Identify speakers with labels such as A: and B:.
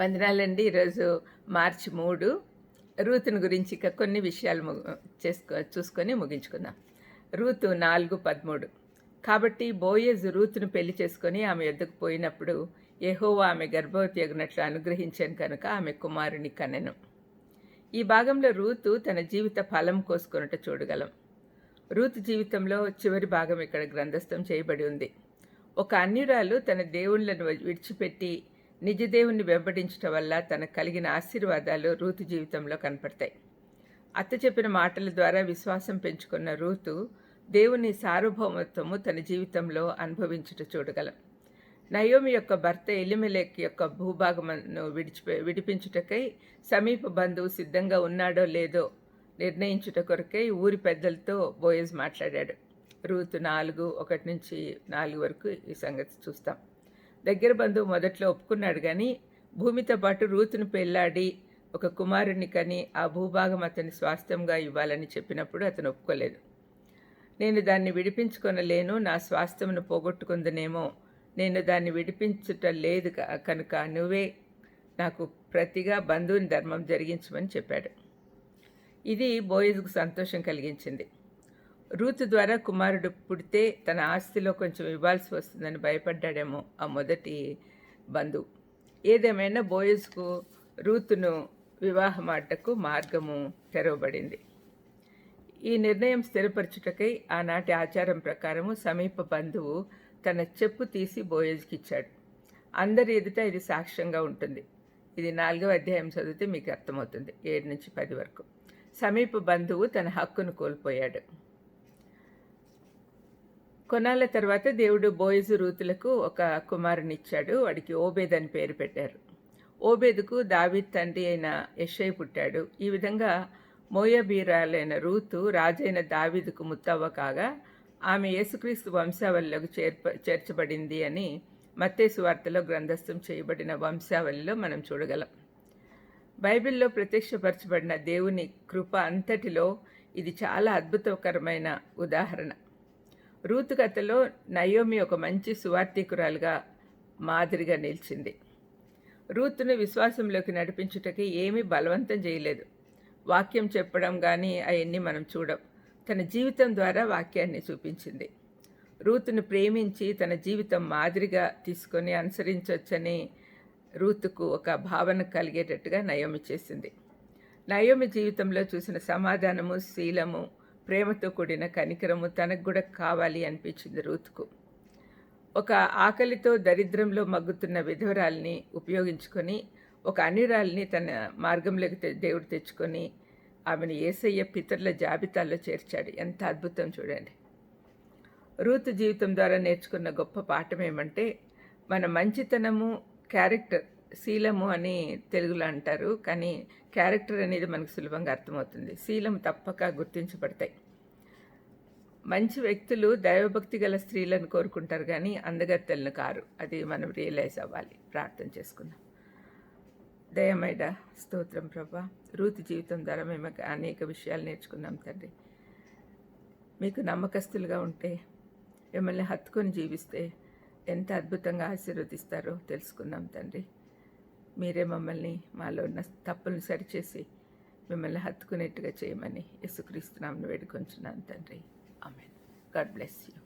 A: వందనాలండి. ఈరోజు మార్చి మూడు. రూతుని గురించి ఇక కొన్ని విషయాలు చేసుకో చూసుకొని ముగించుకుందాం. రూతు నాలుగు పదమూడు. కాబట్టి బోయేజ్ రూతును పెళ్ళి చేసుకొని ఆమె ఎద్దుకు పోయినప్పుడు ఎహోవా ఆమె గర్భవతి అగినట్లు అనుగ్రహించాను కనుక ఆమె కుమారుని కనెను. ఈ భాగంలో రూతు తన జీవిత ఫలం కోసుకొనుట చూడగలం. రూతు జీవితంలో చివరి భాగం ఇక్కడ గ్రంథస్థం చేయబడి ఉంది. ఒక అన్యురాలు తన దేవుళ్ళను విడిచిపెట్టి నిజ దేవుణ్ణి వెంబడించటం వల్ల తనకు కలిగిన ఆశీర్వాదాలు రూతు జీవితంలో కనపడతాయి. అత్త చెప్పిన మాటల ద్వారా విశ్వాసం పెంచుకున్న రూతు దేవుని సార్వభౌమత్వము తన జీవితంలో అనుభవించుట చూడగలం. నయోమి యొక్క భర్త ఎలిమెలెక్ యొక్క భూభాగమును విడిచిపే విడిపించుటకై సమీప బంధువు సిద్ధంగా ఉన్నాడో లేదో నిర్ణయించుట కొరకై ఊరి పెద్దలతో బోయజ్ మాట్లాడాడు. రూతు నాలుగు ఒకటి నుంచి నాలుగు వరకు ఈ సంగతి చూస్తాం. దగ్గర బంధువు మొదట్లో ఒప్పుకున్నాడు కానీ భూమితో పాటు రూతును పెళ్ళాడి ఒక కుమారుని కని ఆ భూభాగం అతని స్వాస్థ్యంగా ఇవ్వాలని చెప్పినప్పుడు అతను ఒప్పుకోలేదు. నేను దాన్ని విడిపించుకొనలేను నా స్వాస్థ్యమును పోగొట్టుకుందనేమో. నేను దాన్ని విడిపించుట లేదు క- కనుక నువ్వే నాకు ప్రతిగా బంధువుని ధర్మం జరిగించమని చెప్పాడు. ఇది బోయిజ్కు సంతోషం కలిగించింది. రూతు ద్వారా కుమారుడు పుడితే తన ఆస్తిలో కొంచెం ఇవ్వాల్సి వస్తుందని భయపడ్డాడేమో ఆ మొదటి బంధువు. ఏదేమైనా బోయస్కు రూతును వివాహమాటకు మార్గము తెరవబడింది. ఈ నిర్ణయం స్థిరపరచుటకై ఆనాటి ఆచారం ప్రకారము సమీప బంధువు తన చెప్పు తీసి బోయజ్కి ఇచ్చాడు అందరి ఎదుట ఇది సాక్ష్యంగా ఉంటుంది. ఇది నాలుగవ అధ్యాయం చదివితే మీకు అర్థమవుతుంది. ఏడు నుంచి పది వరకు. సమీప బంధువు తన హక్కును కోల్పోయాడు. కొన్నాళ్ళ తర్వాత దేవుడు బోయజు రూతులకు ఒక కుమారుని ఇచ్చాడు వాడికి ఓబేద్ అని పేరు పెట్టారు. ఓబేదుకు దావిద్ తండ్రి అయిన యెషై పుట్టాడు. ఈ విధంగా మోయబీరాలైన రూతు రాజైన దావిదుకు ముత్తవ్వ కాగా ఆమె యేసుక్రీస్తు వంశావళిలోకి చేర్ప చేర్చబడింది అని మత్తేసు వార్తలో గ్రంథస్థం చేయబడిన వంశావళిలో మనం చూడగలం. బైబిల్లో ప్రత్యక్షపరచబడిన దేవుని కృప అంతటిలో ఇది చాలా అద్భుతకరమైన ఉదాహరణ. రూతు కథలో నయోమి ఒక మంచి సువార్థికురాలుగా మాదిరిగా నిలిచింది. రూతును విశ్వాసంలోకి నడిపించుటకి ఏమీ బలవంతం చేయలేదు. వాక్యం చెప్పడం కానీ అవన్నీ మనం చూడం. తన జీవితం ద్వారా వాక్యాన్ని చూపించింది. రూతును ప్రేమించి తన జీవితం మాదిరిగా తీసుకొని అనుసరించవచ్చని రూతుకు ఒక భావన కలిగేటట్టుగా నయోమి చేసింది. నయోమి జీవితంలో చూసిన సమాధానము శీలము ప్రేమతో కూడిన కనికరము తనకు కూడా కావాలి అనిపించింది రూత్కు. ఒక ఆకలితో దరిద్రంలో మగ్గుతున్న విధవరాల్ని ఉపయోగించుకొని ఒక అనిరాల్ని తన మార్గంలోకి దేవుడు తెచ్చుకొని ఆమెను ఏసయ్య పితరుల జాబితాలో చేర్చాడు. ఎంత అద్భుతం చూడండి. రూతు జీవితం ద్వారా నేర్చుకున్న గొప్ప పాఠం ఏమంటే మన మంచితనము క్యారెక్టర్ శీలము అని తెలుగులో అంటారు కానీ క్యారెక్టర్ అనేది మనకు సులభంగా అర్థమవుతుంది. శీలం తప్పక గుర్తించబడతాయి. మంచి వ్యక్తులు దైవభక్తి గల స్త్రీలను కోరుకుంటారు కానీ అందగత్తెలను కారు. అది మనం రియలైజ్ అవ్వాలి. ప్రార్థన చేసుకుందాం. దయమైడ స్తోత్రం ప్రభా. రూతి జీవితం ద్వారా మేము అనేక విషయాలు నేర్చుకున్నాం తండ్రి. మీకు నమ్మకస్తులుగా ఉంటే మిమ్మల్ని హత్తుకొని జీవిస్తే ఎంత అద్భుతంగా ఆశీర్వదిస్తారో తెలుసుకున్నాం తండ్రి. మీరే మమ్మల్ని మాలో ఉన్న తప్పులను సరిచేసి మిమ్మల్ని హత్తుకునేట్టుగా చేయమని యేసుక్రీస్తునామను వేడుకొంచున్నాను తండ్రి. ఆమెన్. God bless you.